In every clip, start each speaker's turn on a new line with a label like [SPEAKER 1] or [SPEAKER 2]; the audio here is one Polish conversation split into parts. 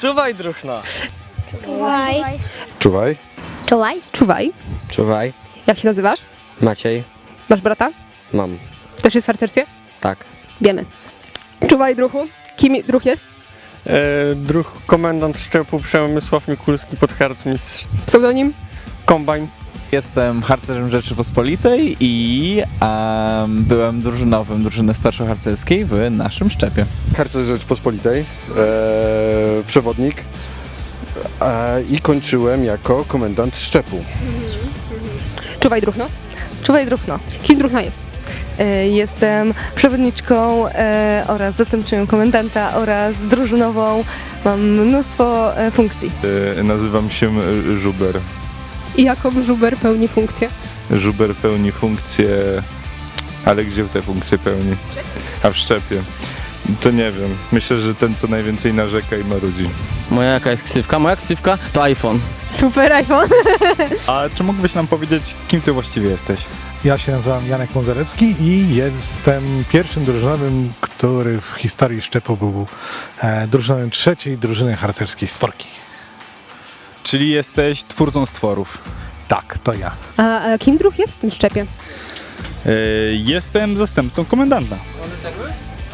[SPEAKER 1] Czuwaj, druchna.
[SPEAKER 2] Czuwaj.
[SPEAKER 3] Czuwaj.
[SPEAKER 2] Czuwaj.
[SPEAKER 4] Czuwaj.
[SPEAKER 1] Czuwaj.
[SPEAKER 4] Jak się nazywasz?
[SPEAKER 1] Maciej.
[SPEAKER 4] Masz brata?
[SPEAKER 1] Mam.
[SPEAKER 4] Też jest w harcerstwie?
[SPEAKER 1] Tak.
[SPEAKER 4] Wiemy. Czuwaj, druhu. Kim druh jest?
[SPEAKER 5] E, druh komendant szczepu Przemysław Mikulski, podharcmistrz.
[SPEAKER 4] Pseudonim?
[SPEAKER 5] Kombajn.
[SPEAKER 6] Jestem harcerzem Rzeczypospolitej i em, byłem drużynowym drużyny starszoharcerskiej w naszym szczepie.
[SPEAKER 3] Harcerz Rzeczpospolitej. E, przewodnik. E, I kończyłem jako komendant szczepu.
[SPEAKER 4] Czuwaj, druchno.
[SPEAKER 7] Czuwaj Druchno.
[SPEAKER 4] Kim druchna jest?
[SPEAKER 7] E, Jestem przewodniczką e, oraz zastępczynią komendanta oraz drużynową. Mam mnóstwo e, funkcji.
[SPEAKER 8] E, Nazywam się e, Żuber.
[SPEAKER 4] I jaką żuber pełni funkcję?
[SPEAKER 8] Żuber pełni funkcję, ale gdzie te funkcje pełni? A w szczepie. To nie wiem. Myślę, że ten co najwięcej narzeka i marudzi.
[SPEAKER 1] Moja jaka jest ksywka? Moja ksywka to iPhone.
[SPEAKER 4] Super iPhone.
[SPEAKER 6] A czy mógłbyś nam powiedzieć, kim ty właściwie jesteś?
[SPEAKER 9] Ja się nazywam Janek Mązarecki i jestem pierwszym drużynowym, który w historii Szczepu był e, drużynowym trzeciej drużyny harcerskiej Stworki.
[SPEAKER 6] Czyli jesteś twórcą stworów.
[SPEAKER 9] Tak, to ja.
[SPEAKER 4] A, a kim druh jest w tym szczepie?
[SPEAKER 6] E, jestem zastępcą komendanta.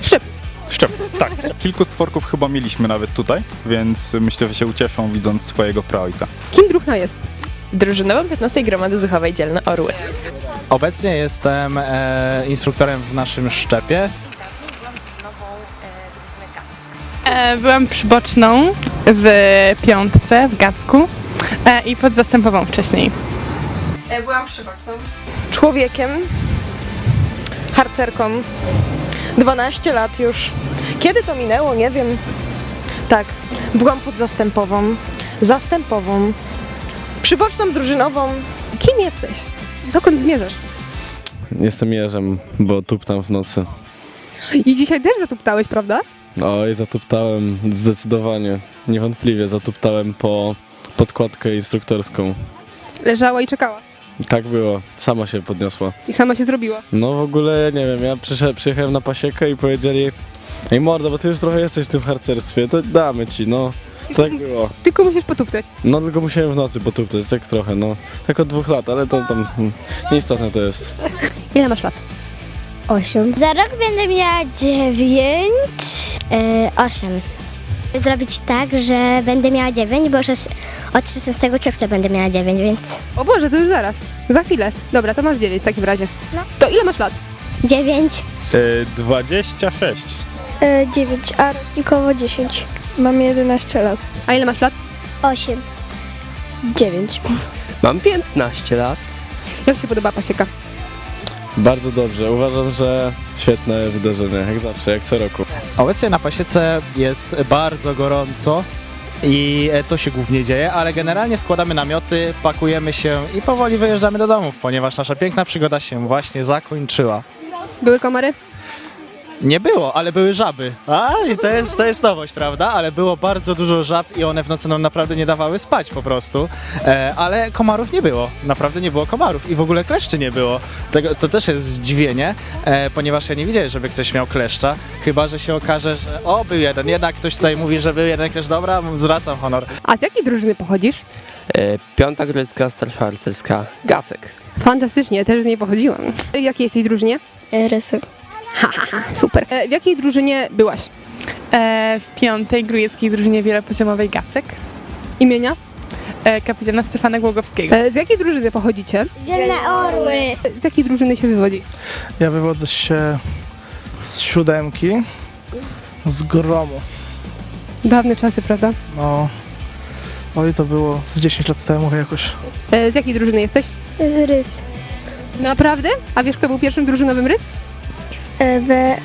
[SPEAKER 4] Szczep.
[SPEAKER 6] Szczep, tak. Kilku stworków chyba mieliśmy nawet tutaj, więc myślę, że się ucieszą widząc swojego praojca.
[SPEAKER 4] Kim druchna jest?
[SPEAKER 7] Drużynową 15 Gromady Zuchowej Dzielne Orły.
[SPEAKER 10] Obecnie jestem e, instruktorem w naszym szczepie.
[SPEAKER 11] E, byłam przyboczną w piątce w Gacku e, i podzastępową wcześniej.
[SPEAKER 7] byłam przyboczną. Człowiekiem. Harcerką. 12 lat już. Kiedy to minęło, nie wiem. Tak, byłam podzastępową. Zastępową. Przyboczną drużynową.
[SPEAKER 4] Kim jesteś? Dokąd zmierzasz?
[SPEAKER 5] Jestem jeżem, bo tuptam w nocy.
[SPEAKER 4] I dzisiaj też zatuptałeś, prawda?
[SPEAKER 5] No i zatuptałem zdecydowanie. Niewątpliwie zatuptałem po podkładkę instruktorską.
[SPEAKER 4] Leżała i czekała.
[SPEAKER 5] Tak było. Sama się podniosła.
[SPEAKER 4] I sama się zrobiła.
[SPEAKER 5] No w ogóle nie wiem, ja przyszedłem, przyjechałem na pasiekę i powiedzieli Ej mordo, bo ty już trochę jesteś w tym harcerstwie, to damy ci, no. Tak było.
[SPEAKER 4] Tylko musisz potuptać.
[SPEAKER 5] No tylko musiałem w nocy potuptać, tak trochę, no. Tak od dwóch lat, ale to tam hmm, nieistotne to jest.
[SPEAKER 4] Ile masz lat?
[SPEAKER 2] 8. Za rok będę miała 9. Yy, 8. Zrobić tak, że będę miała 9, bo już od 16 czerwca będę miała 9, więc
[SPEAKER 4] O Boże, to już zaraz. Za chwilę. Dobra, to masz 9 w takim razie.
[SPEAKER 2] No.
[SPEAKER 4] To ile masz lat?
[SPEAKER 2] 9.
[SPEAKER 6] E, 26.
[SPEAKER 2] 9, a rownikowo 10. Mam 11 lat.
[SPEAKER 4] A ile masz lat?
[SPEAKER 2] 8. 9.
[SPEAKER 1] Mam 15 lat.
[SPEAKER 4] Jak się podoba pasieka?
[SPEAKER 5] Bardzo dobrze, uważam, że świetne wydarzenie, jak zawsze, jak co roku.
[SPEAKER 10] Obecnie na pasiece jest bardzo gorąco i e, to się głównie dzieje, ale generalnie składamy namioty, pakujemy się i powoli wyjeżdżamy do domów, ponieważ nasza piękna przygoda się właśnie zakończyła.
[SPEAKER 4] Były komary?
[SPEAKER 10] Nie było, ale były żaby. A, i to jest, to jest nowość, prawda? Ale było bardzo dużo żab i one w nocy nam naprawdę nie dawały spać po prostu. E, ale komarów nie było. Naprawdę nie było komarów i w ogóle kleszczy nie było. Tego, to też jest zdziwienie, e, ponieważ ja nie widziałem, żeby ktoś miał kleszcza. Chyba, że się okaże, że o, był jeden. Jednak ktoś tutaj mówi, że był jeden kleszcz. Dobra, zwracam honor.
[SPEAKER 4] A z jakiej drużyny pochodzisz?
[SPEAKER 1] E, piąta grecka starsza harcerska. Gacek.
[SPEAKER 4] Fantastycznie, też z niej pochodziłam. Jakiej jesteś drużynie?
[SPEAKER 2] Rysy.
[SPEAKER 4] Super. E, w jakiej drużynie byłaś?
[SPEAKER 11] E, w piątej grujeckiej drużynie wielopoziomowej Gacek
[SPEAKER 4] Imienia?
[SPEAKER 11] e, kapitana Stefana Głogowskiego.
[SPEAKER 4] E, z jakiej drużyny pochodzicie?
[SPEAKER 2] Dzielne Orły.
[SPEAKER 4] E, Z jakiej drużyny się wywodzi?
[SPEAKER 9] Ja wywodzę się z siódemki, z gromu.
[SPEAKER 4] Dawne czasy, prawda?
[SPEAKER 9] No, oj, to było z 10 lat temu jakoś.
[SPEAKER 4] E, z jakiej drużyny jesteś?
[SPEAKER 2] Rys.
[SPEAKER 4] Naprawdę? A wiesz, kto był pierwszym drużynowym rys?
[SPEAKER 2] We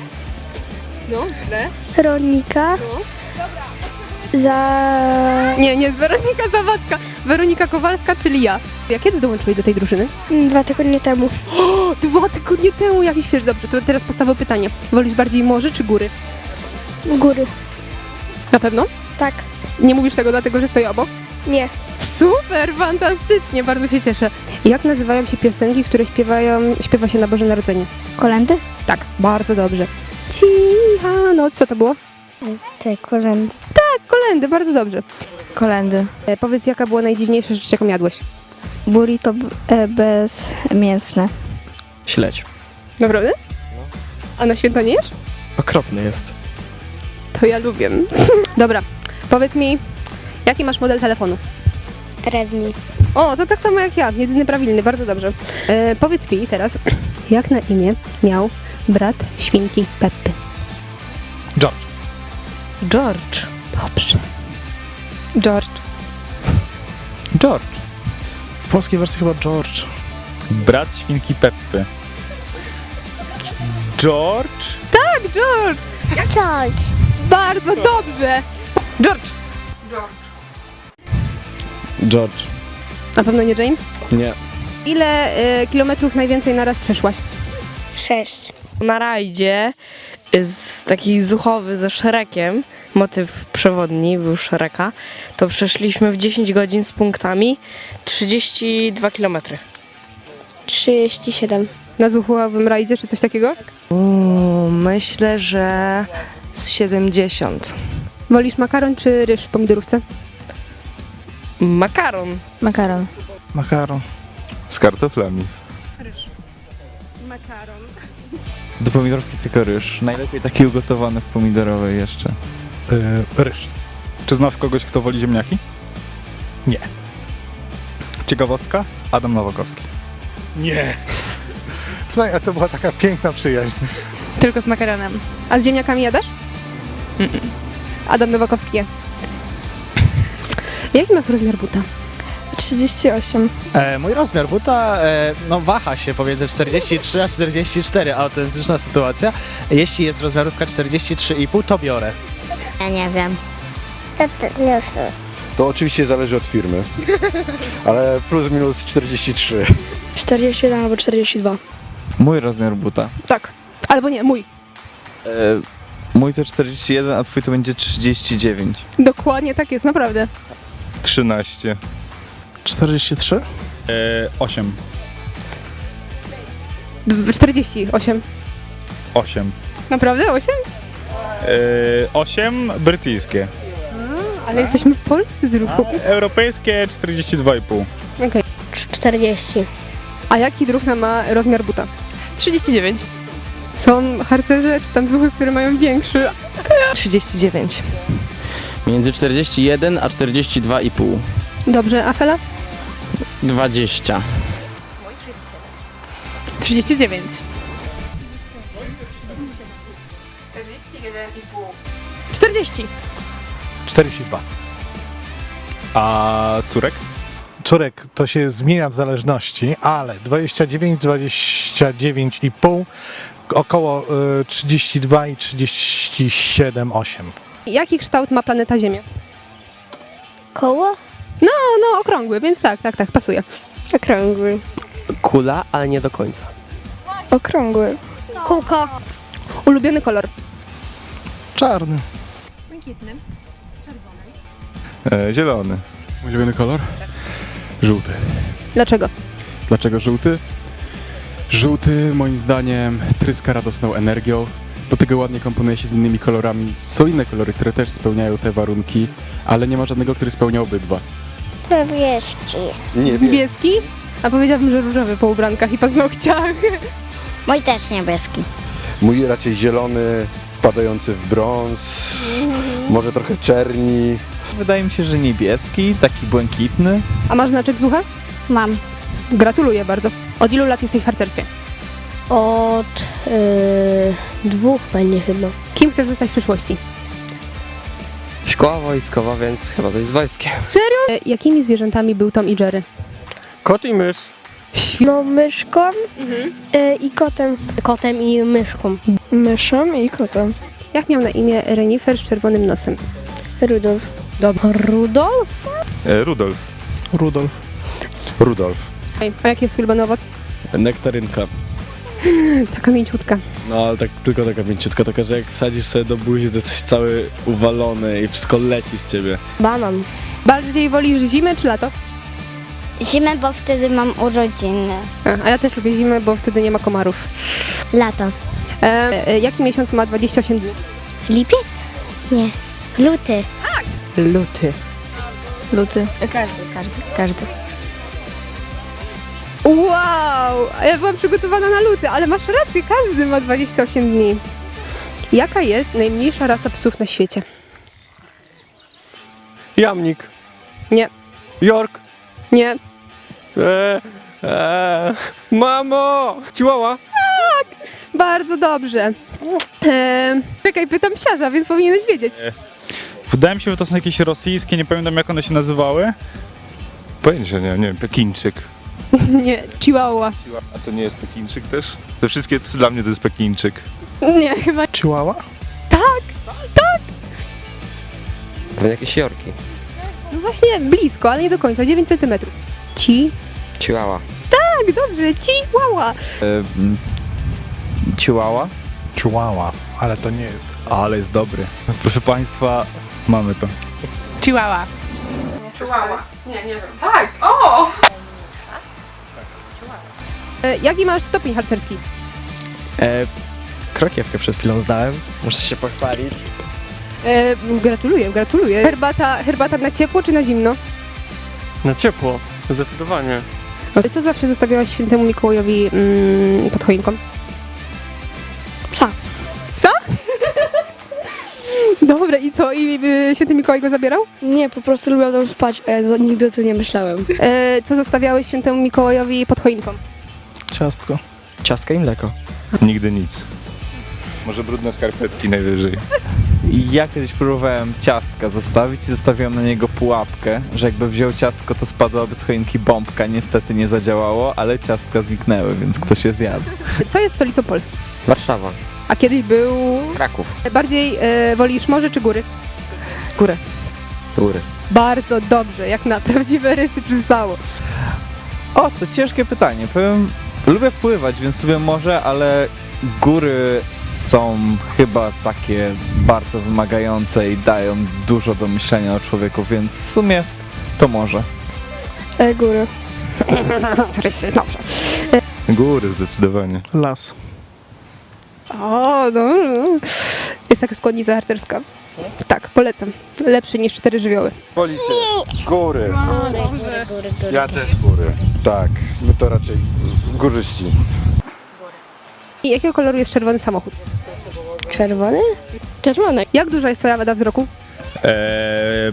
[SPEAKER 4] No, we.
[SPEAKER 2] Weronika. Za
[SPEAKER 4] Nie, nie, Weronika Zawadzka. Weronika Kowalska, czyli ja. Ja kiedy dołączyłeś do tej drużyny?
[SPEAKER 2] dwa tygodnie temu.
[SPEAKER 4] O, dwa tygodnie temu, jakiś świeży. Dobrze, to teraz podstawowe pytanie. Wolisz bardziej morze czy góry?
[SPEAKER 2] Góry.
[SPEAKER 4] Na pewno?
[SPEAKER 2] Tak.
[SPEAKER 4] Nie mówisz tego dlatego, że stoję obok?
[SPEAKER 2] Nie.
[SPEAKER 4] Super, fantastycznie, bardzo się cieszę. Jak nazywają się piosenki, które śpiewają, śpiewa się na Boże Narodzenie?
[SPEAKER 2] Kolendy?
[SPEAKER 4] Tak, bardzo dobrze. Cicha noc, co to było?
[SPEAKER 2] Te kolendy.
[SPEAKER 4] Tak, kolendy, bardzo dobrze.
[SPEAKER 12] Kolendy.
[SPEAKER 4] E, powiedz, jaka była najdziwniejsza rzecz, jaką jadłeś?
[SPEAKER 12] Burrito b- e, bezmięsne.
[SPEAKER 1] Śledź.
[SPEAKER 4] Naprawdę? A na święto nie jesz?
[SPEAKER 1] Okropny jest.
[SPEAKER 4] To ja lubię. Dobra, powiedz mi, jaki masz model telefonu?
[SPEAKER 13] Redmi.
[SPEAKER 4] O, to tak samo jak ja, jedyny prawilny, bardzo dobrze. E, powiedz mi teraz, jak na imię miał brat świnki Peppy?
[SPEAKER 9] George.
[SPEAKER 12] George.
[SPEAKER 4] Dobrze.
[SPEAKER 12] George.
[SPEAKER 14] George.
[SPEAKER 9] W polskiej wersji chyba George.
[SPEAKER 8] Brat świnki Peppy. George?
[SPEAKER 4] Tak, George!
[SPEAKER 13] George.
[SPEAKER 4] Bardzo dobrze! George!
[SPEAKER 15] George.
[SPEAKER 4] Na pewno nie James?
[SPEAKER 15] Nie.
[SPEAKER 4] Ile e, kilometrów najwięcej naraz przeszłaś?
[SPEAKER 13] Sześć.
[SPEAKER 12] Na rajdzie z taki zuchowy ze Szrekiem, motyw przewodni był Szreka, to przeszliśmy w 10 godzin z punktami 32 km.
[SPEAKER 13] 37.
[SPEAKER 4] Na zuchowym rajdzie czy coś takiego?
[SPEAKER 16] Uuu, myślę, że z 70.
[SPEAKER 4] Wolisz makaron czy ryż w pomidorówce?
[SPEAKER 12] Makaron. Makaron.
[SPEAKER 9] Makaron.
[SPEAKER 8] Z kartoflami.
[SPEAKER 14] Do pomidorówki tylko ryż. Najlepiej taki ugotowany w pomidorowej jeszcze.
[SPEAKER 9] Yy, ryż.
[SPEAKER 8] Czy znasz kogoś, kto woli ziemniaki?
[SPEAKER 9] Nie.
[SPEAKER 8] Ciekawostka? Adam Nowakowski.
[SPEAKER 9] Nie. Słuchaj, a to była taka piękna przyjaźń.
[SPEAKER 11] Tylko z makaronem.
[SPEAKER 4] A z ziemniakami jadasz? Adam Nowakowski je. Jaki masz rozmiar buta?
[SPEAKER 12] 38.
[SPEAKER 10] E, mój rozmiar buta e, no, waha się pomiędzy 43 a 44, autentyczna sytuacja. Jeśli jest rozmiarówka 43,5, to biorę.
[SPEAKER 13] Ja nie wiem. To, to, nie wiem.
[SPEAKER 3] To oczywiście zależy od firmy, ale plus minus 43.
[SPEAKER 12] 41 albo 42.
[SPEAKER 14] Mój rozmiar buta.
[SPEAKER 4] Tak. Albo nie, mój.
[SPEAKER 14] E, mój to 41, a twój to będzie 39.
[SPEAKER 4] Dokładnie tak jest, naprawdę.
[SPEAKER 8] 13.
[SPEAKER 9] 43?
[SPEAKER 8] E, 8.
[SPEAKER 4] D- 48.
[SPEAKER 8] 8.
[SPEAKER 4] Naprawdę? 8?
[SPEAKER 8] E, 8 brytyjskie.
[SPEAKER 4] Ale jesteśmy w Polsce, druhu.
[SPEAKER 8] Europejskie 42,5.
[SPEAKER 4] Okej.
[SPEAKER 13] 40.
[SPEAKER 4] A jaki druhna ma rozmiar buta?
[SPEAKER 12] 39.
[SPEAKER 4] Są harcerze czy tam druhy, które mają większy?
[SPEAKER 16] 39.
[SPEAKER 1] Między 41 a 42,5.
[SPEAKER 4] Dobrze, a Fela?
[SPEAKER 1] 20.
[SPEAKER 11] 39.
[SPEAKER 4] 40.
[SPEAKER 9] 42.
[SPEAKER 8] A córek?
[SPEAKER 9] Córek to się zmienia w zależności, ale 29, 29,5, około y, 32 i 37, 8.
[SPEAKER 4] Jaki kształt ma planeta Ziemia?
[SPEAKER 13] Koło?
[SPEAKER 4] No, no, okrągły, więc tak, tak, tak, pasuje.
[SPEAKER 12] Okrągły.
[SPEAKER 1] Kula, ale nie do końca.
[SPEAKER 12] Okrągły.
[SPEAKER 13] Kółko.
[SPEAKER 4] Ulubiony kolor?
[SPEAKER 9] Czarny.
[SPEAKER 8] E, zielony.
[SPEAKER 15] Mój ulubiony kolor? Żółty.
[SPEAKER 4] Dlaczego?
[SPEAKER 15] Dlaczego żółty? Żółty moim zdaniem tryska radosną energią. Do tego ładnie komponuje się z innymi kolorami. Są inne kolory, które też spełniają te warunki, ale nie ma żadnego, który spełnia obydwa.
[SPEAKER 13] Niebieski.
[SPEAKER 3] Nie wiem.
[SPEAKER 4] Niebieski? A powiedziałabym, że różowy po ubrankach i paznokciach.
[SPEAKER 13] Mój też niebieski.
[SPEAKER 3] Mój raczej zielony, wpadający w brąz, może trochę czerni.
[SPEAKER 14] Wydaje mi się, że niebieski, taki błękitny.
[SPEAKER 4] A masz znaczek z ucha?
[SPEAKER 13] Mam.
[SPEAKER 4] Gratuluję bardzo. Od ilu lat jesteś w harcerstwie?
[SPEAKER 13] Od y, dwóch będzie chyba.
[SPEAKER 4] Kim chcesz zostać w przyszłości?
[SPEAKER 1] Szkoła wojskowa, więc chyba to jest wojskie.
[SPEAKER 4] Serio? E, jakimi zwierzętami był Tom i Jerry?
[SPEAKER 1] Kot i mysz.
[SPEAKER 12] No myszką e, i kotem.
[SPEAKER 13] Kotem i myszką.
[SPEAKER 12] Myszą i kotem.
[SPEAKER 4] Jak miał na imię renifer z czerwonym nosem?
[SPEAKER 12] Rudolf.
[SPEAKER 13] Rudolf?
[SPEAKER 8] E, Rudolf.
[SPEAKER 9] Rudolf.
[SPEAKER 3] Rudolf.
[SPEAKER 4] Ej, A jaki jest ulubiony owoc?
[SPEAKER 15] Nektarynka.
[SPEAKER 4] Taka mięciutka.
[SPEAKER 15] No ale tak, tylko taka mięciutka, taka, że jak wsadzisz sobie do buzi, to jesteś cały uwalony i wszystko leci z ciebie.
[SPEAKER 13] Banan.
[SPEAKER 4] Bardziej wolisz zimę czy lato?
[SPEAKER 13] Zimę, bo wtedy mam urodziny.
[SPEAKER 4] A, a ja też lubię zimę, bo wtedy nie ma komarów.
[SPEAKER 13] Lato.
[SPEAKER 4] E, e, jaki miesiąc ma 28 dni?
[SPEAKER 13] Lipiec? Nie. Luty.
[SPEAKER 11] Luty.
[SPEAKER 12] Luty.
[SPEAKER 13] Każdy, każdy, każdy.
[SPEAKER 4] Wow! A ja byłam przygotowana na luty, ale masz rację, każdy ma 28 dni. Jaka jest najmniejsza rasa psów na świecie?
[SPEAKER 1] Jamnik.
[SPEAKER 4] Nie.
[SPEAKER 1] York.
[SPEAKER 4] Nie.
[SPEAKER 1] Eee, eee. Mamo! Chihuahua.
[SPEAKER 4] Bardzo dobrze. Eee, czekaj, pytam siarza, więc powinieneś wiedzieć.
[SPEAKER 6] Wydaje mi się, że to są jakieś rosyjskie, nie pamiętam jak one się nazywały.
[SPEAKER 8] Pojęcia nie, nie wiem, Pekińczyk.
[SPEAKER 4] Nie, chihuahua.
[SPEAKER 8] A to nie jest Pekińczyk też? Te wszystkie psy dla mnie to jest Pekińczyk.
[SPEAKER 4] Nie, chyba
[SPEAKER 9] Chihuahua?
[SPEAKER 1] Pewnie jakieś Yorki.
[SPEAKER 4] No właśnie blisko, ale nie do końca, 9 cm. Ci?
[SPEAKER 1] Chihuahua.
[SPEAKER 4] Tak, dobrze, chihuahua.
[SPEAKER 14] E, mm, Chihuahua?
[SPEAKER 9] Chihuahua, ale to nie jest.
[SPEAKER 6] Ale jest dobry. Proszę Państwa, mamy to.
[SPEAKER 11] Chihuahua. Chihuahua. Nie, nie wiem. Tak! O!
[SPEAKER 4] E, jaki masz stopień harcerski?
[SPEAKER 10] E, krokiewkę przed chwilą zdałem. Muszę się pochwalić.
[SPEAKER 4] E, gratuluję, gratuluję. Herbata, herbata na ciepło czy na zimno?
[SPEAKER 1] Na ciepło. Zdecydowanie.
[SPEAKER 4] Co zawsze zostawiałaś świętemu Mikołajowi mm, pod choinką?
[SPEAKER 12] Psa.
[SPEAKER 4] Co? Dobra, i co? I y, święty Mikołaj go zabierał?
[SPEAKER 12] Nie, po prostu lubię tam spać, a ja za- nigdy o tym nie myślałem.
[SPEAKER 4] E, co zostawiałeś świętemu Mikołajowi pod choinką?
[SPEAKER 10] Ciastko. Ciastka i mleko.
[SPEAKER 8] Nigdy nic. Może brudne skarpetki najwyżej.
[SPEAKER 14] I ja kiedyś próbowałem ciastka zostawić i zostawiłem na niego pułapkę, że jakby wziął ciastko, to spadłaby z choinki bombka. Niestety nie zadziałało, ale ciastka zniknęły, więc ktoś je zjadł.
[SPEAKER 4] Co jest stolicą Polski?
[SPEAKER 1] Warszawa.
[SPEAKER 4] A kiedyś był...
[SPEAKER 1] Kraków.
[SPEAKER 4] Bardziej e, wolisz morze czy góry?
[SPEAKER 10] Górę.
[SPEAKER 1] Góry.
[SPEAKER 4] Bardzo dobrze, jak na prawdziwe rysy przystało.
[SPEAKER 14] O, to ciężkie pytanie. Powiem, lubię pływać, więc sobie może, ale góry są chyba takie bardzo wymagające i dają dużo do myślenia o człowieku, więc w sumie to może.
[SPEAKER 12] E, góry.
[SPEAKER 4] Rysy, dobrze.
[SPEAKER 8] Góry zdecydowanie.
[SPEAKER 9] Las.
[SPEAKER 4] O, no. Jest taka składnica harcerska. Tak, polecam. Lepszy niż cztery żywioły.
[SPEAKER 3] Policja. Góry.
[SPEAKER 13] Góry, góry, góry, góry.
[SPEAKER 3] Ja też góry. Tak, my to raczej górzyści.
[SPEAKER 4] I jakiego koloru jest czerwony samochód?
[SPEAKER 12] Czerwony? Czerwony.
[SPEAKER 4] Jak duża jest twoja wada wzroku?
[SPEAKER 6] E,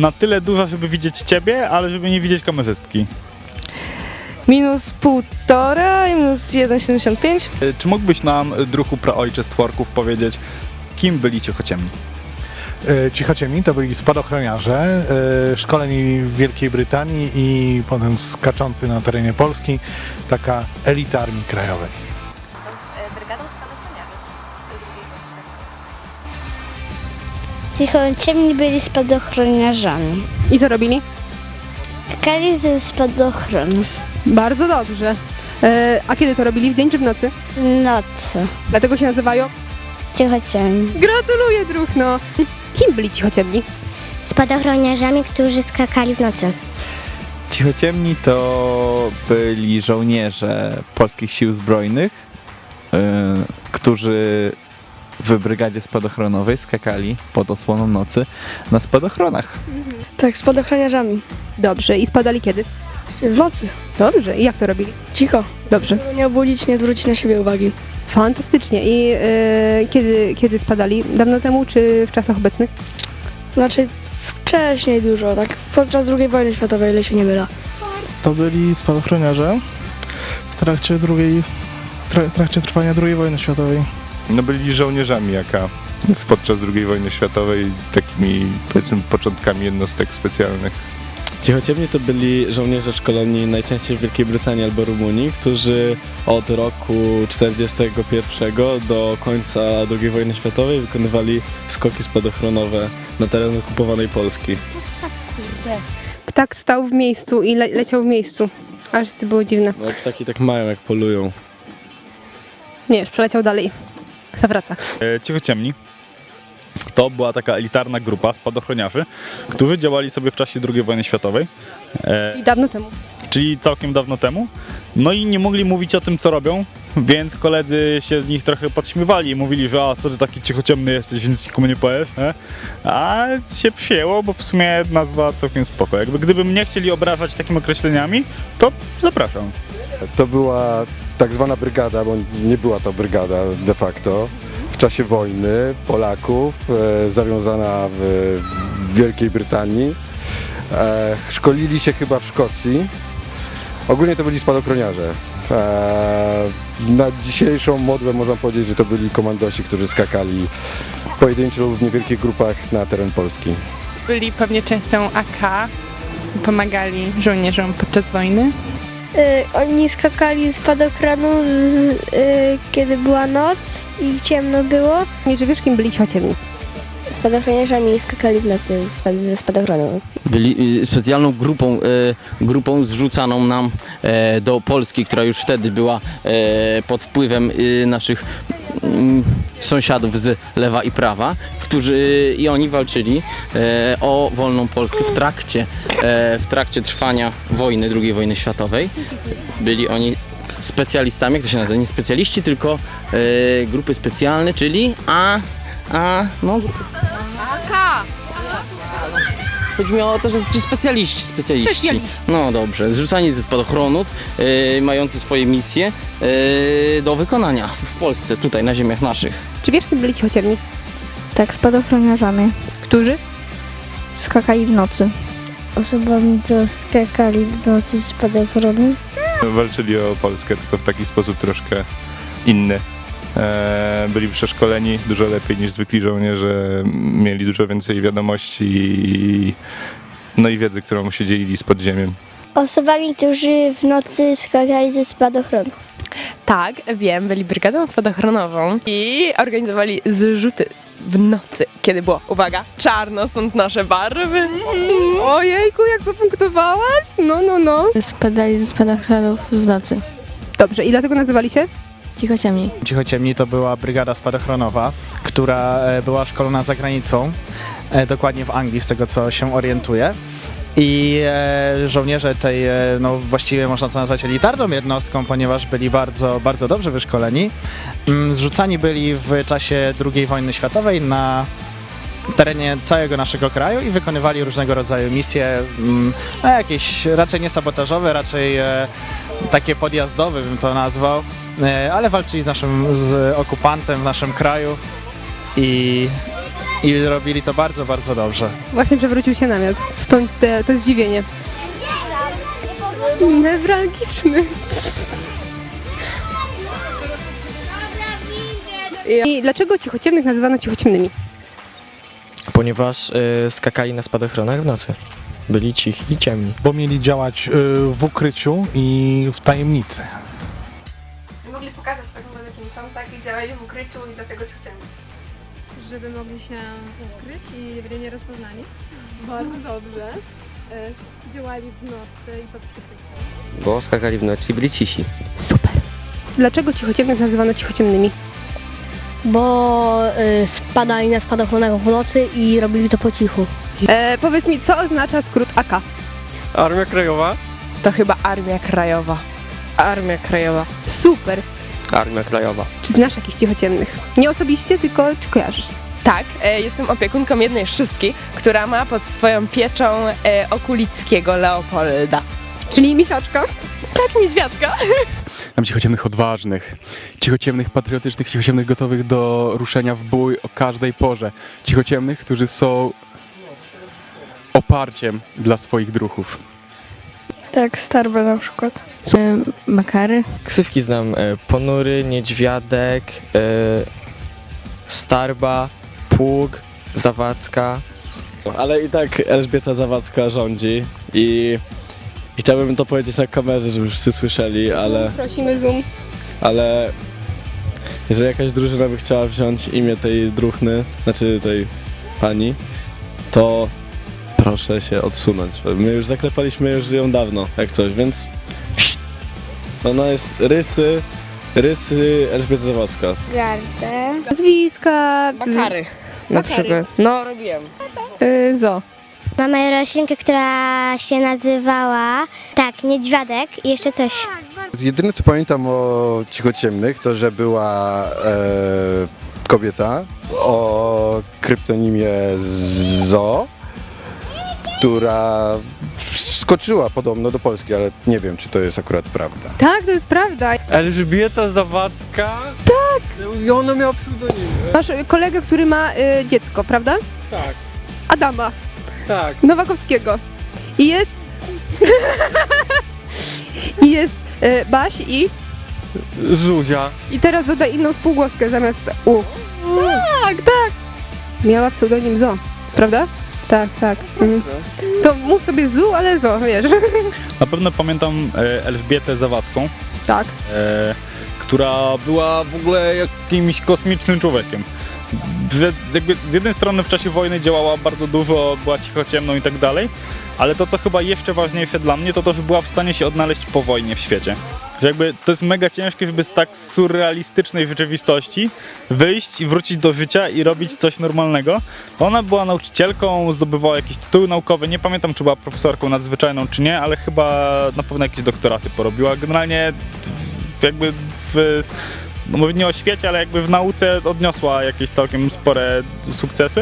[SPEAKER 6] na tyle duża, żeby widzieć ciebie, ale żeby nie widzieć kamerzystki.
[SPEAKER 16] Minus półtora i minus 1,75.
[SPEAKER 6] E, czy mógłbyś nam, e, druhu praojcze stworków, powiedzieć, kim byli cichociemni?
[SPEAKER 9] E, Cichociemni to byli spadochroniarze, e, szkoleni w Wielkiej Brytanii i potem skaczący na terenie Polski, taka elita Armii Krajowej.
[SPEAKER 13] Cichociemni byli spadochroniarzami.
[SPEAKER 4] I co robili?
[SPEAKER 13] Skakali ze spadochronów
[SPEAKER 4] Bardzo dobrze. E, a kiedy to robili? W dzień czy w nocy?
[SPEAKER 13] w nocy.
[SPEAKER 4] Dlatego się nazywają?
[SPEAKER 13] Cichociemni.
[SPEAKER 4] Gratuluję, druhno. Kim byli cichociemni?
[SPEAKER 13] Spadochroniarzami, którzy skakali w nocy.
[SPEAKER 14] Cichociemni to byli żołnierze polskich sił zbrojnych, yy, którzy w brygadzie spadochronowej skakali pod osłoną nocy na spadochronach.
[SPEAKER 12] Tak, spadochroniarzami.
[SPEAKER 4] Dobrze. I spadali kiedy?
[SPEAKER 12] W nocy.
[SPEAKER 4] Dobrze. I jak to robili?
[SPEAKER 12] Cicho.
[SPEAKER 4] Dobrze.
[SPEAKER 12] Żeby nie obudzić, nie zwrócić na siebie uwagi.
[SPEAKER 4] Fantastycznie. I e, kiedy, kiedy spadali? Dawno temu czy w czasach obecnych?
[SPEAKER 12] Znaczy wcześniej dużo, tak podczas II wojny światowej, ile się nie myla.
[SPEAKER 10] To byli spadochroniarze w trakcie drugiej, w tra- trakcie trwania II wojny światowej.
[SPEAKER 8] No byli żołnierzami jaka podczas II wojny światowej, takimi powiedzmy początkami jednostek specjalnych.
[SPEAKER 5] Cichociemni to byli żołnierze szkoleni najczęściej w Wielkiej Brytanii albo Rumunii, którzy od roku 1941 do końca II wojny światowej wykonywali skoki spadochronowe na teren okupowanej Polski.
[SPEAKER 4] Ptak stał w miejscu i le- leciał w miejscu. Aż to było dziwne.
[SPEAKER 5] No, taki tak mają, jak polują.
[SPEAKER 4] Nie, już przeleciał dalej. Zawraca.
[SPEAKER 6] E, cichociemni to była taka elitarna grupa spadochroniarzy, którzy działali sobie w czasie II wojny światowej, e,
[SPEAKER 4] I dawno temu.
[SPEAKER 6] czyli całkiem dawno temu. No i nie mogli mówić o tym, co robią, więc koledzy się z nich trochę podśmiewali i mówili, że a co ty taki cichociemny jesteś, więc nikomu nie powiesz, nie? A się przyjęło, bo w sumie nazwa całkiem spoko. Jakby gdybym nie chcieli obrażać takimi określeniami, to zapraszam.
[SPEAKER 3] To była tak zwana brygada, bo nie była to brygada de facto. W czasie wojny Polaków, e, zawiązana w, Wielkiej Brytanii. E, szkolili się chyba w Szkocji. Ogólnie to byli spadochroniarze. E, na dzisiejszą modłę można powiedzieć, że to byli komandosi, którzy skakali pojedynczo lub w niewielkich grupach na teren Polski.
[SPEAKER 11] Byli pewnie częścią AK, pomagali żołnierzom podczas wojny.
[SPEAKER 13] Y, oni skakali z padochronu, z, y, kiedy była noc i ciemno było.
[SPEAKER 4] Nie, że wiesz, kim byli cichociemni?
[SPEAKER 13] Spadochroniarzami skakali w nocy ze spadochronu.
[SPEAKER 17] byli y, specjalną grupą, grupą zrzucaną nam e, do Polski, która już wtedy była e, pod wpływem naszych sąsiadów z lewa i prawa, którzy i oni walczyli e, o wolną Polskę w trakcie, e, w trakcie trwania wojny, II wojny światowej. Byli oni specjalistami, jak to się nazywa, nie specjaliści, tylko e, grupy specjalne, czyli A, A, no grupy Chodzi mi o to, że ci specjaliści, specjaliści.
[SPEAKER 4] Specjaliści.
[SPEAKER 17] No dobrze, zrzucani ze spadochronów, yy, mający swoje misje yy, do wykonania w Polsce, tutaj na ziemiach naszych.
[SPEAKER 4] Czy wiesz, kim byli cichociemni?
[SPEAKER 13] Tak, spadochroniarzami.
[SPEAKER 4] Którzy?
[SPEAKER 13] Skakali w nocy. Osobami, co skakali w nocy z spadochronu.
[SPEAKER 8] Walczyli o Polskę, tylko w taki sposób troszkę inny. E, Byli przeszkoleni dużo lepiej niż zwykli żołnierze, mieli dużo więcej wiadomości i, no i wiedzy, którą się dzielili z podziemiem.
[SPEAKER 13] Osobami, którzy w nocy skakali ze spadochronu.
[SPEAKER 12] Tak, wiem, byli brygadą spadochronową i organizowali zrzuty w nocy, kiedy było, uwaga, czarno, stąd nasze barwy.
[SPEAKER 4] Ojejku, jak zapunktowałaś? No, no, no.
[SPEAKER 12] Spadali ze spadochronów w nocy.
[SPEAKER 4] Dobrze, i dlatego nazywali się?
[SPEAKER 12] Cichociemni.
[SPEAKER 10] Cichociemni to była brygada spadochronowa, która e, była szkolona za granicą, e, dokładnie w Anglii, z tego co się orientuję. I e, żołnierze tej, no właściwie można to nazwać elitarną jednostką, ponieważ byli bardzo, bardzo dobrze wyszkoleni. Mm, Zrzucani byli w czasie II wojny światowej na terenie całego naszego kraju i wykonywali różnego rodzaju misje, mm, no jakieś raczej nie sabotażowe, raczej takie podjazdowe bym to nazwał, e, ale walczyli z naszym, z okupantem w naszym kraju i, i robili to bardzo, bardzo dobrze.
[SPEAKER 4] Właśnie przewrócił się namiot, stąd te, to zdziwienie. Newralgiczny. I dlaczego cichociemnych nazywano cichociemnymi?
[SPEAKER 18] Ponieważ y, skakali na spadochronach w nocy. Byli cichi i ciemni.
[SPEAKER 9] Bo mieli działać y, w ukryciu i w tajemnicy.
[SPEAKER 4] Mogli pokazać tak naprawdę kim są, tak i działali w ukryciu i dlatego cichociemni.
[SPEAKER 19] żeby mogli się ukryć i byli nierozpoznani. Bardzo dobrze. E, Działali w nocy i pod przykryciem.
[SPEAKER 1] Bo skakali w nocy i byli cisi.
[SPEAKER 4] Dlaczego cichociemnych nazywano cichociemnymi?
[SPEAKER 20] Bo y, spadali na spadochronach w nocy i robili to po cichu.
[SPEAKER 4] E, powiedz mi, co oznacza skrót AK?
[SPEAKER 1] Armia Krajowa?
[SPEAKER 12] To chyba Armia Krajowa. Armia Krajowa.
[SPEAKER 4] Super.
[SPEAKER 1] Armia Krajowa.
[SPEAKER 4] Czy znasz jakichś cichociemnych? Nie osobiście, tylko czy kojarzysz?
[SPEAKER 12] Tak, e, jestem opiekunką jednej szóstki, która ma pod swoją pieczą e, okulickiego Leopolda.
[SPEAKER 4] Czyli misiaczka?
[SPEAKER 12] Tak, niedźwiadka.
[SPEAKER 15] Mam cichociemnych odważnych, cichociemnych patriotycznych, cichociemnych gotowych do ruszenia w bój o każdej porze. Cichociemnych, którzy są dla swoich druhów.
[SPEAKER 20] Tak, Starba na przykład.
[SPEAKER 12] Makary?
[SPEAKER 18] Ksywki znam e, Ponury, Niedźwiadek, e, Starba, Pług, Zawadzka.
[SPEAKER 5] Ale i tak Elżbieta Zawadzka rządzi i, chciałbym to powiedzieć na kamerze, żeby wszyscy słyszeli, ale,
[SPEAKER 4] Prosimy Zoom.
[SPEAKER 5] ale jeżeli jakaś drużyna by chciała wziąć imię tej druchny, znaczy tej pani, to proszę się odsunąć. My już zaklepaliśmy już ją dawno, jak coś, więc ona jest rysy, rysy Elżbieta Zawadzka.
[SPEAKER 13] Gardę.
[SPEAKER 4] Nazwiska.
[SPEAKER 12] Makary. Na przykład. No, robiłem.
[SPEAKER 4] Y, zo.
[SPEAKER 13] Mamy roślinkę, która się nazywała, tak, niedźwiadek i jeszcze coś.
[SPEAKER 3] Jedyne co pamiętam o cichociemnych to, że była e, kobieta o kryptonimie Zo, która skoczyła podobno do Polski, ale nie wiem czy to jest akurat prawda.
[SPEAKER 4] Tak, to jest prawda.
[SPEAKER 1] Elżbieta Zawadzka.
[SPEAKER 4] Tak!
[SPEAKER 1] I ona miała pseudonim.
[SPEAKER 4] Masz kolegę, który ma y, dziecko, prawda?
[SPEAKER 1] Tak,
[SPEAKER 4] Adama
[SPEAKER 1] tak.
[SPEAKER 4] Nowakowskiego. I jest... I jest y, Baś i...
[SPEAKER 1] Zuzia.
[SPEAKER 4] I teraz dodaj inną spółgłoskę zamiast U. Tak, tak! Miała pseudonim Zo, prawda? Tak, tak. Mhm. To mów sobie Zu, ale Zo, wiesz.
[SPEAKER 6] Na pewno pamiętam e, Elżbietę Zawadzką,
[SPEAKER 4] Tak.
[SPEAKER 6] e, która była w ogóle jakimś kosmicznym człowiekiem. Że jakby z jednej strony w czasie wojny działała bardzo dużo, była cichociemną i tak dalej, ale to co chyba jeszcze ważniejsze dla mnie to to, że była w stanie się odnaleźć po wojnie w świecie. Że jakby to jest mega ciężkie, żeby z tak surrealistycznej rzeczywistości wyjść i wrócić do życia i robić coś normalnego. Ona była nauczycielką, zdobywała jakieś tytuły naukowe, nie pamiętam czy była profesorką nadzwyczajną czy nie, ale chyba na pewno jakieś doktoraty porobiła. Generalnie jakby w, no mówię nie o świecie, ale jakby w nauce odniosła jakieś całkiem spore sukcesy.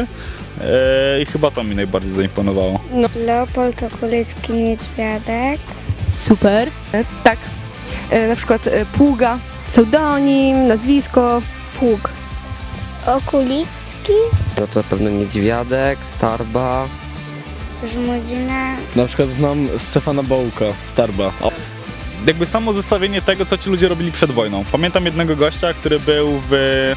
[SPEAKER 6] Yy, I chyba to mi najbardziej zaimponowało.
[SPEAKER 13] Leopold Okulicki Niedźwiadek.
[SPEAKER 4] Super.
[SPEAKER 16] Tak. E, na przykład e, Pługa.
[SPEAKER 4] Pseudonim, nazwisko.
[SPEAKER 13] Pług. Okulicki.
[SPEAKER 1] No to na pewno Niedźwiadek, Starba.
[SPEAKER 13] Żmudzina.
[SPEAKER 5] Na przykład znam Stefana Bołka, Starba.
[SPEAKER 6] jakby samo zestawienie tego, co ci ludzie robili przed wojną. Pamiętam jednego gościa, który był w...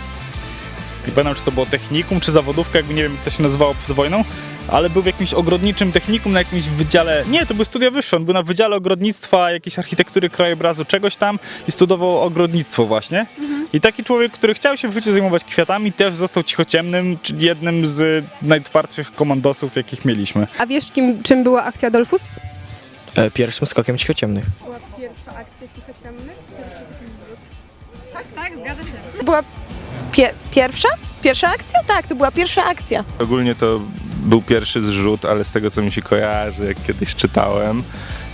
[SPEAKER 6] Nie pamiętam, czy to było technikum, czy zawodówka, jakby nie wiem, jak to się nazywało przed wojną, ale był w jakimś ogrodniczym technikum, na jakimś wydziale... Nie, to były studia wyższe, on był na wydziale ogrodnictwa, jakiejś architektury, krajobrazu, czegoś tam i studował ogrodnictwo właśnie. I taki człowiek, który chciał się w życiu zajmować kwiatami, też został cichociemnym, czyli jednym z najtwardszych komandosów, jakich mieliśmy.
[SPEAKER 4] A wiesz, kim, czym była akcja Adolfus?
[SPEAKER 18] E, pierwszym skokiem cichociemnych.
[SPEAKER 19] Była pierwsza akcja cichociemnych? Pierwszy taki zwrot. Tak, tak, zgadza się.
[SPEAKER 16] Była pie- pierwsza? Pierwsza akcja? Tak, to była pierwsza akcja.
[SPEAKER 8] Ogólnie to był pierwszy zrzut, ale z tego co mi się kojarzy, jak kiedyś czytałem,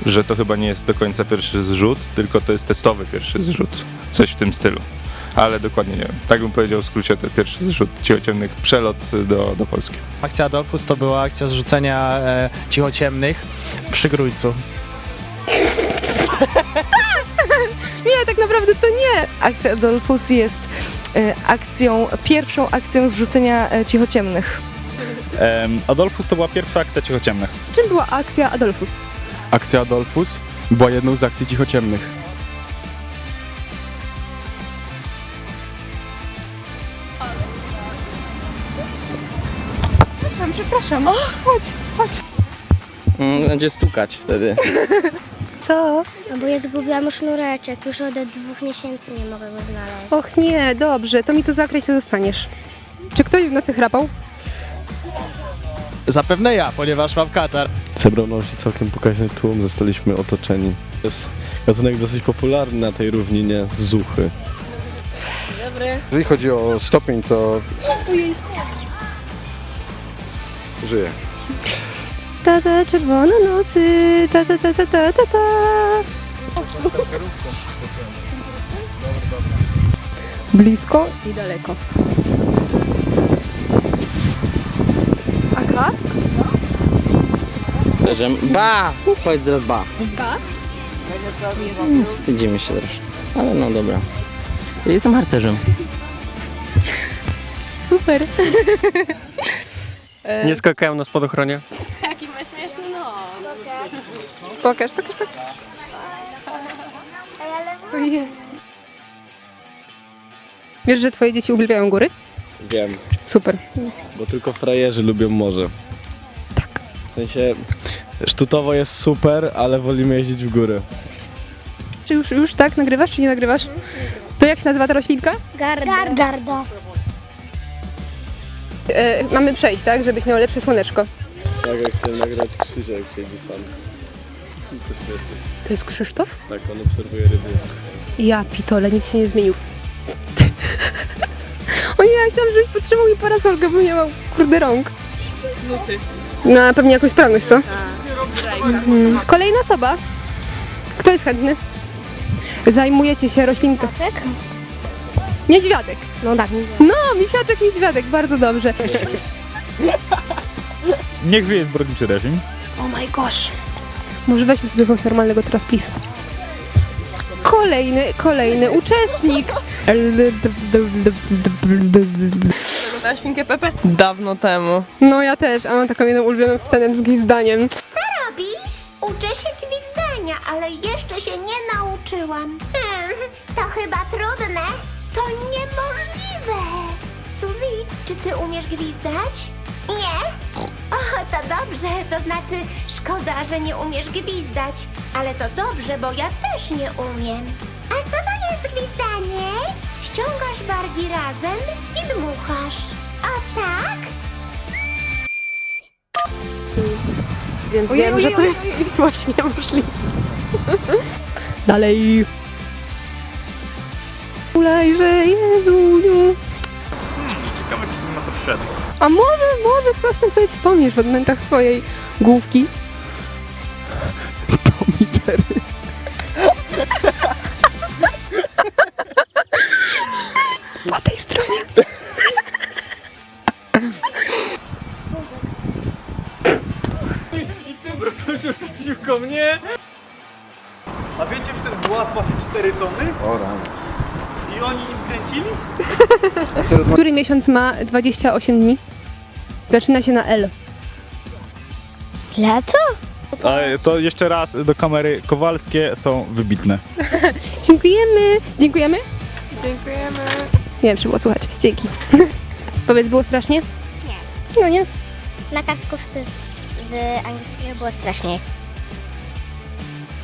[SPEAKER 8] że to chyba nie jest do końca pierwszy zrzut, tylko to jest testowy pierwszy zrzut. Coś w tym stylu. Ale dokładnie nie wiem. Tak bym powiedział w skrócie, to pierwszy zrzut cichociemnych, przelot do, do Polski.
[SPEAKER 10] Akcja Adolfus to była akcja zrzucenia e, cichociemnych przy Grójcu.
[SPEAKER 4] Nie, tak naprawdę to nie.
[SPEAKER 16] Akcja Adolfus jest e, akcją, pierwszą akcją zrzucenia e, cichociemnych.
[SPEAKER 6] Em, Adolfus to była pierwsza akcja cichociemnych.
[SPEAKER 4] Czym była akcja Adolfus?
[SPEAKER 15] Akcja Adolfus była jedną z akcji cichociemnych.
[SPEAKER 4] Przepraszam, przepraszam. O, chodź, chodź.
[SPEAKER 17] Mm, Będzie stukać wtedy.
[SPEAKER 4] Co?
[SPEAKER 13] No bo ja zgubiłam sznureczek, już od dwóch miesięcy nie mogę go znaleźć.
[SPEAKER 4] Och nie, dobrze, to mi to zakreś, to zostaniesz. Czy ktoś w nocy chrapał?
[SPEAKER 10] Zapewne ja, ponieważ mam katar.
[SPEAKER 5] Zebrał nam się całkiem pokaźny tłum, zostaliśmy otoczeni. To jest gatunek dosyć popularny na tej równinie zuchy.
[SPEAKER 3] Jeżeli chodzi o stopień, to żyję.
[SPEAKER 4] Tata, czerwone nosy, ta ta ta ta ta ta ta. Blisko i daleko. A kask?
[SPEAKER 17] Że ba! Powiedz zaraz ba.
[SPEAKER 4] Tak.
[SPEAKER 17] Wstydzimy się troszkę. Ale no dobra. Jestem harcerzem.
[SPEAKER 4] Super.
[SPEAKER 1] Nie skakałem na spadochronie.
[SPEAKER 19] Jaki ma śmieszny nos.
[SPEAKER 4] Pokaż, pokaż, pokaż. Ojej. Wiesz, że twoje dzieci uwielbiają góry?
[SPEAKER 5] Wiem,
[SPEAKER 4] Super.
[SPEAKER 5] bo tylko frajerzy lubią morze. Tak. W sensie, sztutowo jest super, ale wolimy jeździć w górę.
[SPEAKER 4] Czy już, już tak nagrywasz, czy nie nagrywasz? To jak się nazywa ta roślinka?
[SPEAKER 13] Garda. Garda.
[SPEAKER 4] E, mamy przejść, tak? Żebyś miał lepsze słoneczko.
[SPEAKER 5] Tak, jak chciałem nagrać Krzysia, jak siedzi sam. To śmieszne.
[SPEAKER 4] To jest Krzysztof?
[SPEAKER 5] Tak, on obserwuje ryby.
[SPEAKER 4] Ja pitole, nic się nie zmienił. Nie, ja chciałam, żebyś potrzebował mi parasolkę, bo nie mam kurde rąk. No, pewnie jakąś sprawność, co? Mhm. Kolejna osoba. Kto jest chętny? zajmujecie się roślinką. Niedźwiadek.
[SPEAKER 20] No tak.
[SPEAKER 4] No, misiaczek, niedźwiadek, bardzo dobrze.
[SPEAKER 6] Niech wyje zbrodniczy reżim.
[SPEAKER 20] Oh my gosh.
[SPEAKER 4] Może weźmy sobie kogoś normalnego teraz, please. Kolejny, kolejny uczestnik.
[SPEAKER 12] Na świnkę Pepe? Dawno temu.
[SPEAKER 4] No ja też, a mam taką jedną ulubioną scenę z gwizdaniem.
[SPEAKER 21] Co robisz? Uczę się gwizdania, ale jeszcze się nie nauczyłam. Hmm, to chyba trudne. To niemożliwe. Suzy, czy ty umiesz gwizdać? Nie? O, to dobrze, to znaczy szkoda, że nie umiesz gwizdać. Ale to dobrze, bo ja też nie umiem. A co to jest gwizdanie? Ściągasz wargi razem i dmuchasz. O tak?
[SPEAKER 4] Więc
[SPEAKER 20] Ojej,
[SPEAKER 4] wiem,
[SPEAKER 20] ojej,
[SPEAKER 4] że to
[SPEAKER 20] ojej,
[SPEAKER 4] jest właśnie możliwe. Dalej. Ulejże Jezuniu.
[SPEAKER 6] Ciekawe, czy bym na to wszedł.
[SPEAKER 4] A może, może coś tam sobie przypomnisz w odmętach swojej główki? Po tej stronie.
[SPEAKER 10] I ty, Brutusiu, przeciwko mnie? A wiecie, że ten głaz waży 4 tony?
[SPEAKER 3] O rano.
[SPEAKER 10] I oni nim kręcili?
[SPEAKER 4] Który miesiąc ma 28 dni? Zaczyna się na L.
[SPEAKER 13] Lato?
[SPEAKER 6] Ale to jeszcze raz do kamery. Kowalskie są wybitne.
[SPEAKER 4] Dziękujemy. Dziękujemy?
[SPEAKER 19] Dziękujemy.
[SPEAKER 4] Nie wiem, czy było słuchać. Dzięki. Powiedz, było strasznie?
[SPEAKER 13] Nie.
[SPEAKER 4] No nie.
[SPEAKER 13] Na kartkówce z, z angielskiego było strasznie.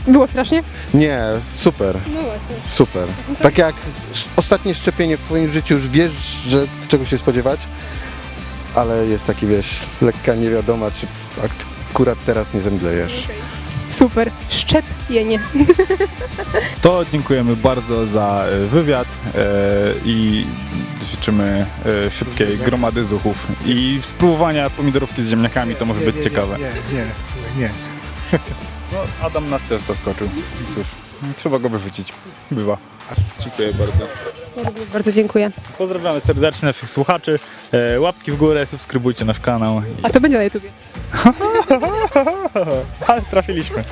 [SPEAKER 4] Było strasznie?
[SPEAKER 3] Nie, super.
[SPEAKER 4] No właśnie.
[SPEAKER 3] Super. Tak jak sz- ostatnie szczepienie w twoim życiu, już wiesz, że z czego się spodziewać, ale jest taki, wiesz, lekka niewiadoma, czy ak- akurat teraz nie zemdlejesz.
[SPEAKER 4] Super. Szczepienie.
[SPEAKER 6] To dziękujemy bardzo za e, wywiad e, i życzymy e, szybkiej gromady zuchów i spróbowania pomidorówki z ziemniakami, to może
[SPEAKER 9] Nie,
[SPEAKER 6] być
[SPEAKER 9] nie,
[SPEAKER 6] ciekawe.
[SPEAKER 9] Nie, nie, nie, słuchaj, nie.
[SPEAKER 6] No, Adam nas też zaskoczył. Cóż, trzeba go wyrzucić. Bywa. Dziękuję bardzo.
[SPEAKER 4] Bardzo dziękuję.
[SPEAKER 6] Pozdrawiamy serdecznie naszych słuchaczy. E, łapki w górę, subskrybujcie nasz kanał.
[SPEAKER 4] A to będzie na YouTubie.
[SPEAKER 6] Ale trafiliśmy.